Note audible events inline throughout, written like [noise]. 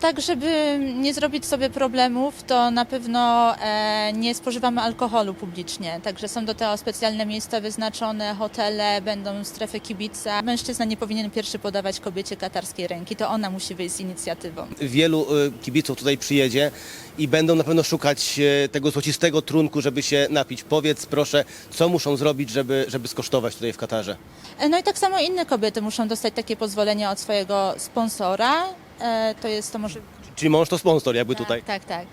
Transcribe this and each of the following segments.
Tak, żeby nie zrobić sobie problemów, to na pewno e, nie spożywamy alkoholu publicznie. Także są do tego specjalne miejsca wyznaczone, hotele, będą strefy kibica. Mężczyzna nie powinien pierwszy podawać kobiecie katarskiej ręki, to ona musi wyjść z inicjatywą. Wielu y, kibiców tutaj przyjedzie i będą na pewno szukać e, tego złocistego trunku, żeby się napić. Powiedz proszę, co muszą zrobić, żeby, żeby skosztować tutaj w Katarze? E, No i tak samo inne kobiety muszą dostać takie pozwolenie od swojego sponsora. E, To jest to może. Czyli mąż to sponsor jakby tutaj. Tak, tak.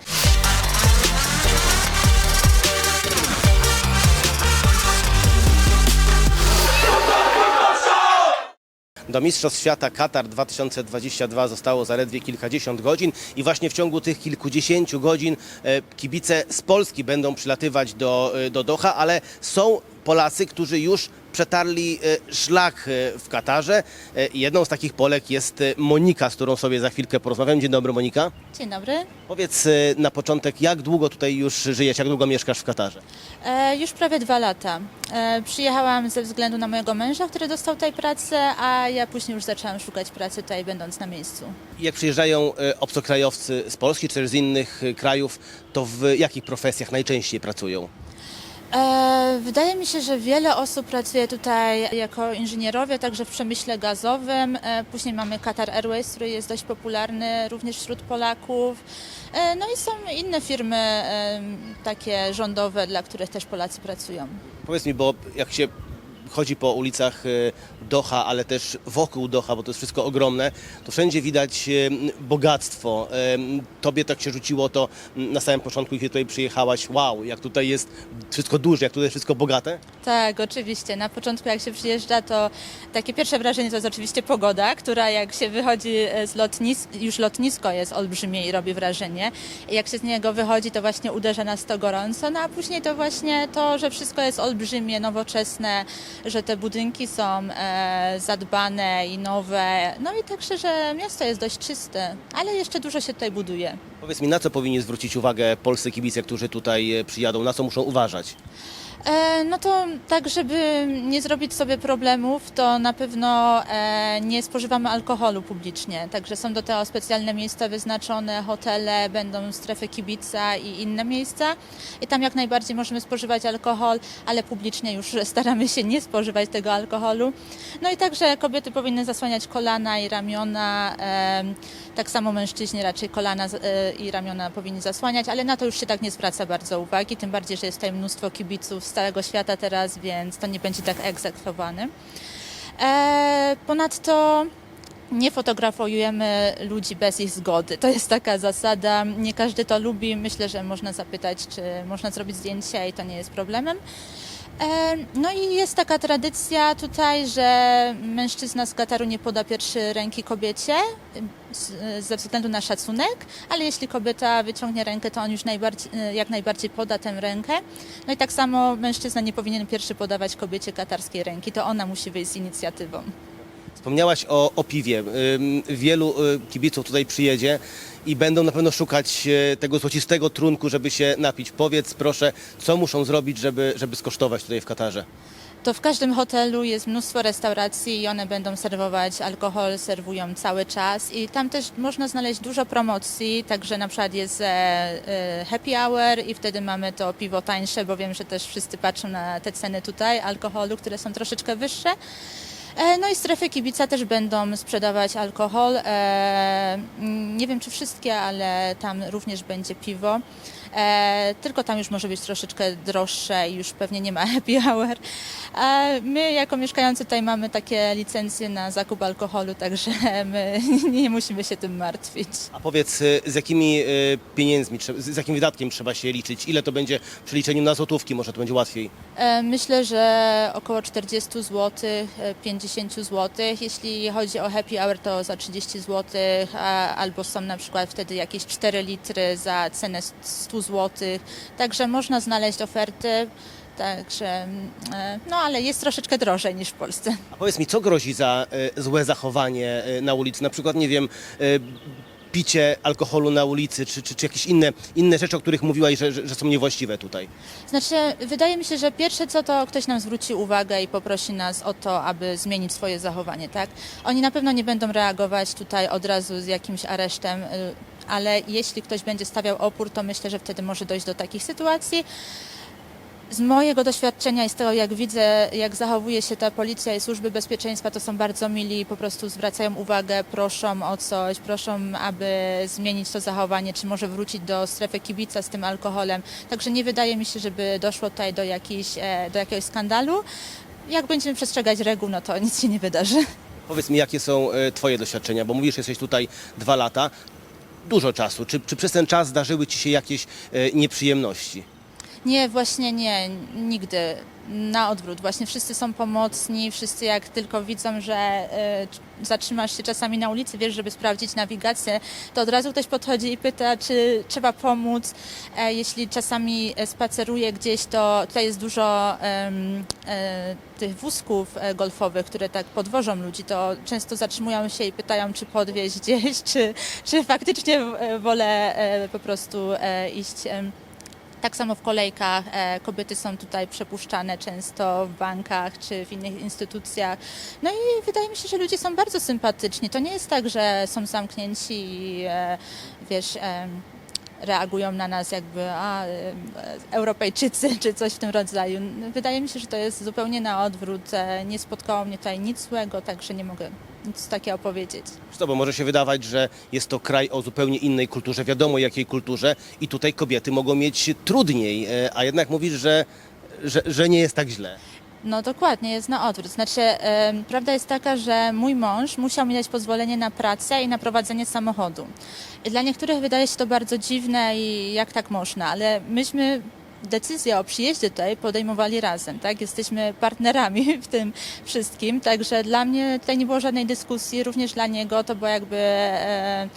Do Mistrzostw Świata Katar 2022 zostało zaledwie kilkadziesiąt godzin i właśnie w ciągu tych kilkudziesięciu godzin e, kibice z Polski będą przylatywać do, e, do Doha, ale są Polacy, którzy już przetarli e, szlak e, w Katarze. E, Jedną z takich Polek jest Monika, z którą sobie za chwilkę porozmawiam. Dzień dobry Monika. Dzień dobry. Powiedz na początek, jak długo tutaj już żyjesz, jak długo mieszkasz w Katarze? E, już prawie dwa lata. E, przyjechałam ze względu na mojego męża, który dostał tutaj pracę, a ja później już zaczęłam szukać pracy tutaj, będąc na miejscu. Jak przyjeżdżają obcokrajowcy z Polski czy też z innych krajów, to w jakich profesjach najczęściej pracują? E, wydaje mi się, że wiele osób pracuje tutaj jako inżynierowie, także w przemyśle gazowym. E, później mamy Qatar Airways, który jest dość popularny również wśród Polaków. E, no i są inne firmy takie rządowe, dla których też Polacy pracują. Powiedz mi, bo jak się chodzi po ulicach e, Doha, ale też wokół Doha, bo to jest wszystko ogromne, to wszędzie widać e, bogactwo. E, Tobie tak się rzuciło to na samym początku, kiedy tutaj przyjechałaś. Wow, jak tutaj jest wszystko duże, jak tutaj jest wszystko bogate. Tak, oczywiście. Na początku jak się przyjeżdża, to takie pierwsze wrażenie to jest oczywiście pogoda, która jak się wychodzi z lotnisk, już lotnisko jest olbrzymie i robi wrażenie. I jak się z niego wychodzi, to właśnie uderza nas to gorąco, no a później to właśnie to, że wszystko jest olbrzymie, nowoczesne, że te budynki są e, zadbane i nowe. No i także, że miasto jest dość czyste, ale jeszcze dużo się tutaj buduje. Powiedz mi, na co powinni zwrócić uwagę polscy kibice, którzy tutaj e, przyjadą, na co muszą uważać? E, No to tak, żeby nie zrobić sobie problemów, to na pewno nie spożywamy alkoholu publicznie. Także są do tego specjalne miejsca wyznaczone, hotele, będą strefy kibica i inne miejsca. I tam jak najbardziej możemy spożywać alkohol, ale publicznie już [laughs] staramy się nie spożywać tego alkoholu. No i także kobiety powinny zasłaniać kolana i ramiona. Tak samo mężczyźni raczej kolana e, i ramiona powinni zasłaniać, ale na to już się tak nie zwraca bardzo uwagi, tym bardziej, że jest tutaj mnóstwo kibiców z całego świata teraz, więc to nie będzie tak egzekwowane. Ponadto nie fotografujemy ludzi bez ich zgody. To jest taka zasada. Nie każdy to lubi. Myślę, że można zapytać, czy można zrobić zdjęcie i to nie jest problemem. E, No i jest taka tradycja tutaj, że mężczyzna z Kataru nie poda pierwszy ręki kobiecie ze względu na szacunek, ale jeśli kobieta wyciągnie rękę, to on już najbardziej, jak najbardziej poda tę rękę. No i tak samo mężczyzna nie powinien pierwszy podawać kobiecie katarskiej ręki, to ona musi wyjść z inicjatywą. Wspomniałaś o, o piwie. Wielu y, kibiców tutaj przyjedzie i będą na pewno szukać e, tego złocistego trunku, żeby się napić. Powiedz proszę, co muszą zrobić, żeby, żeby skosztować tutaj w Katarze? To w każdym hotelu jest mnóstwo restauracji i one będą serwować alkohol, serwują cały czas i tam też można znaleźć dużo promocji, także na przykład jest e, e, happy hour i wtedy mamy to piwo tańsze, bo wiem, że też wszyscy patrzą na te ceny tutaj alkoholu, które są troszeczkę wyższe. E, No i strefy kibica też będą sprzedawać alkohol. E, mm, Nie wiem czy wszystkie, ale tam również będzie piwo. E, tylko tam już może być troszeczkę droższe i już pewnie nie ma [laughs] happy hour. E, my jako mieszkający tutaj mamy takie licencje na zakup alkoholu, także [laughs] my [laughs] nie musimy się tym martwić. A powiedz, y, z jakimi y, pieniędzmi, z jakim wydatkiem trzeba się liczyć? Ile to będzie w przeliczeniu na złotówki? Może to będzie łatwiej. E, Myślę, że około 40 zł, 50 zł. Jeśli chodzi o happy hour, to za 30 zł, a, albo są na przykład wtedy jakieś 4 litry za cenę 100 zł. Także można znaleźć oferty. Także, e, no ale jest troszeczkę drożej niż w Polsce. A powiedz mi, co grozi za y, złe zachowanie y, na ulicy? Na przykład, nie wiem, picie alkoholu na ulicy, czy, czy, czy jakieś inne, inne rzeczy, o których mówiłaś, że, że, że są niewłaściwe tutaj? Znaczy, wydaje mi się, że pierwsze co to ktoś nam zwróci uwagę i poprosi nas o to, aby zmienić swoje zachowanie, tak? Oni na pewno nie będą reagować tutaj od razu z jakimś aresztem, y, ale jeśli ktoś będzie stawiał opór, to myślę, że wtedy może dojść do takich sytuacji. Z mojego doświadczenia i z tego, jak widzę, jak zachowuje się ta policja i służby bezpieczeństwa, to są bardzo mili, po prostu zwracają uwagę, proszą o coś, proszą, aby zmienić to zachowanie, czy może wrócić do strefy kibica z tym alkoholem. Także nie wydaje mi się, żeby doszło tutaj do, e, do jakiegoś skandalu. Jak będziemy przestrzegać reguł, no to nic się nie wydarzy. Powiedz mi, jakie są e, Twoje doświadczenia, bo mówisz, że jesteś tutaj dwa lata, dużo czasu. Czy, czy przez ten czas zdarzyły Ci się jakieś e, nieprzyjemności? Nie, właśnie nie, nigdy. Na odwrót, właśnie wszyscy są pomocni, wszyscy jak tylko widzą, że e, zatrzymasz się czasami na ulicy, wiesz, żeby sprawdzić nawigację, to od razu ktoś podchodzi i pyta, czy trzeba pomóc. E, jeśli czasami e, spaceruję gdzieś, to tutaj jest dużo em, e, tych wózków e, golfowych, które tak podwożą ludzi, to często zatrzymują się i pytają, czy podwieźć gdzieś, czy, czy faktycznie wolę po prostu iść. Tak samo w kolejkach e, kobiety są tutaj przepuszczane często w bankach czy w innych instytucjach. No i wydaje mi się, że ludzie są bardzo sympatyczni. To nie jest tak, że są zamknięci i e, wiesz. Reagują na nas jakby a, e, Europejczycy czy coś w tym rodzaju. Wydaje mi się, że to jest zupełnie na odwrót. E, Nie spotkało mnie tutaj nic złego, także nie mogę nic takiego powiedzieć. Co, bo może się wydawać, że jest to kraj o zupełnie innej kulturze, wiadomo jakiej kulturze i tutaj kobiety mogą mieć trudniej, e, a jednak mówisz, że, że, że nie jest tak źle. No dokładnie, jest na odwrót. Znaczy, prawda jest taka, że mój mąż musiał mi dać pozwolenie na pracę i na prowadzenie samochodu. I Dla niektórych wydaje się to bardzo dziwne i jak tak można, ale myśmy decyzję o przyjeździe tutaj podejmowali razem, tak? Jesteśmy partnerami [laughs] w tym wszystkim, także dla mnie tutaj nie było żadnej dyskusji, również dla niego to było jakby, e,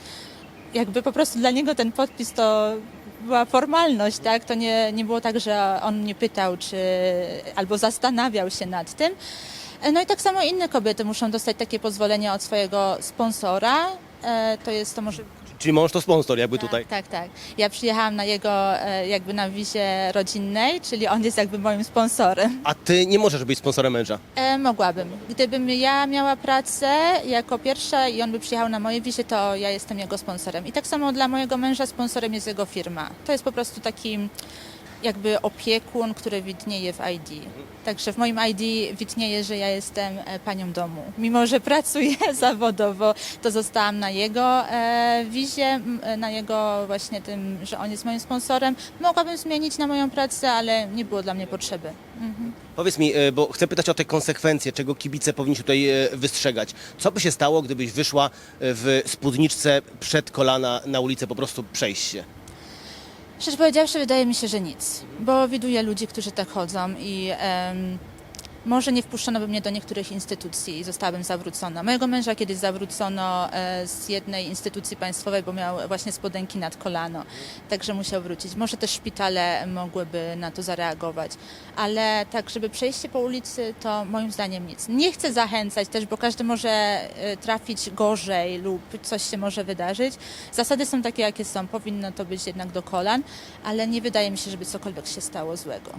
jakby po prostu dla niego ten podpis to była formalność, tak? To nie, nie było tak, że on mnie pytał, czy albo zastanawiał się nad tym. E, No i tak samo inne kobiety muszą dostać takie pozwolenie od swojego sponsora. E, To jest to może Czyli mąż to sponsor jakby tutaj. tak, tak. Ja przyjechałam na jego e, jakby na wizie rodzinnej, czyli on jest jakby moim sponsorem. A ty nie możesz być sponsorem męża. E, mogłabym. Gdybym ja miała pracę jako pierwsza i on by przyjechał na moje wizie, to ja jestem jego sponsorem. I tak samo dla mojego męża sponsorem jest jego firma. To jest po prostu taki jakby opiekun, który widnieje w ID. Także w moim ID widnieje, że ja jestem e, panią domu. Mimo, że pracuję [laughs] zawodowo, to zostałam na jego e, wizie, e, na jego właśnie tym, że on jest moim sponsorem. Mogłabym zmienić na moją pracę, ale nie było dla mnie potrzeby. Mhm. Powiedz mi, bo chcę pytać o te konsekwencje, czego kibice powinni się tutaj wystrzegać. Co by się stało, gdybyś wyszła w spódniczce przed kolana na ulicę, po prostu przejść się? Szczerze powiedziawszy, wydaje mi się, że nic, bo widuję ludzi, którzy tak chodzą i em, może nie wpuszczono by mnie do niektórych instytucji i zostałabym zawrócona. Mojego męża kiedyś zawrócono e, z jednej instytucji państwowej, bo miał właśnie spodenki nad kolano, także musiał wrócić. Może też szpitale mogłyby na to zareagować, ale tak, żeby przejście po ulicy, to moim zdaniem nic. Nie chcę zachęcać też, bo każdy może e, trafić gorzej lub coś się może wydarzyć. Zasady są takie, jakie są. Powinno to być jednak do kolan, ale nie wydaje mi się, żeby cokolwiek się stało złego.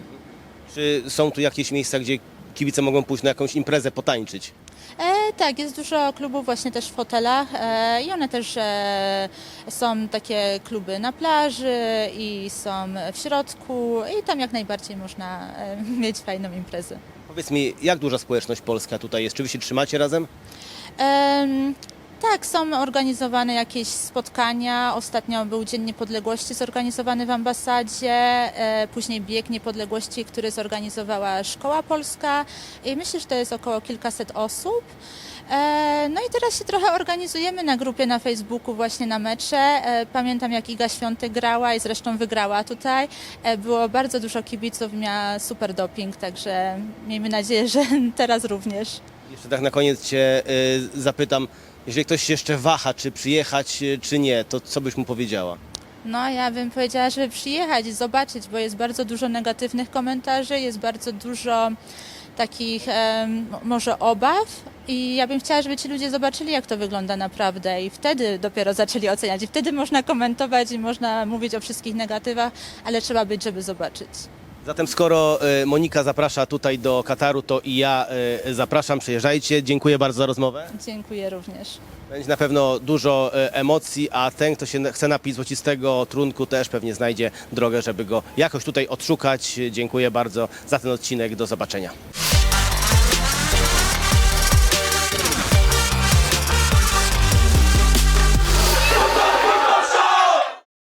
Czy są tu jakieś miejsca, gdzie kibice mogą pójść na jakąś imprezę, potańczyć? E, tak, jest dużo klubów właśnie też w hotelach e, i one też e, są takie kluby na plaży i są w środku i tam jak najbardziej można e, [laughs] mieć fajną imprezę. Powiedz mi, jak duża społeczność polska tutaj jest? Czy wy się trzymacie razem? Em, tak, są organizowane jakieś spotkania. Ostatnio był Dzień Niepodległości zorganizowany w ambasadzie, e, później Bieg Niepodległości, który zorganizowała Szkoła Polska i myślę, że to jest około kilkaset osób. E, No i teraz się trochę organizujemy na grupie na Facebooku właśnie na mecze. E, Pamiętam jak Iga Świątek grała i zresztą wygrała tutaj. Było bardzo dużo kibiców, miała super doping, także miejmy nadzieję, że [laughs] teraz również. Jeszcze tak na koniec cię y, zapytam, jeżeli ktoś jeszcze waha, czy przyjechać, y, czy nie, to co byś mu powiedziała? No, ja bym powiedziała, żeby przyjechać i zobaczyć, bo jest bardzo dużo negatywnych komentarzy, jest bardzo dużo takich em, może obaw i ja bym chciała, żeby ci ludzie zobaczyli, jak to wygląda naprawdę i wtedy dopiero zaczęli oceniać. I wtedy można komentować i można mówić o wszystkich negatywach, ale trzeba być, żeby zobaczyć. Zatem skoro e, Monika zaprasza tutaj do Kataru, to i ja e, zapraszam, przyjeżdżajcie. Dziękuję bardzo za rozmowę. Dziękuję również. Będzie na pewno dużo e, emocji, a ten, kto się chce napić złocistego trunku, też pewnie znajdzie drogę, żeby go jakoś tutaj odszukać. Dziękuję bardzo za ten odcinek. Do zobaczenia.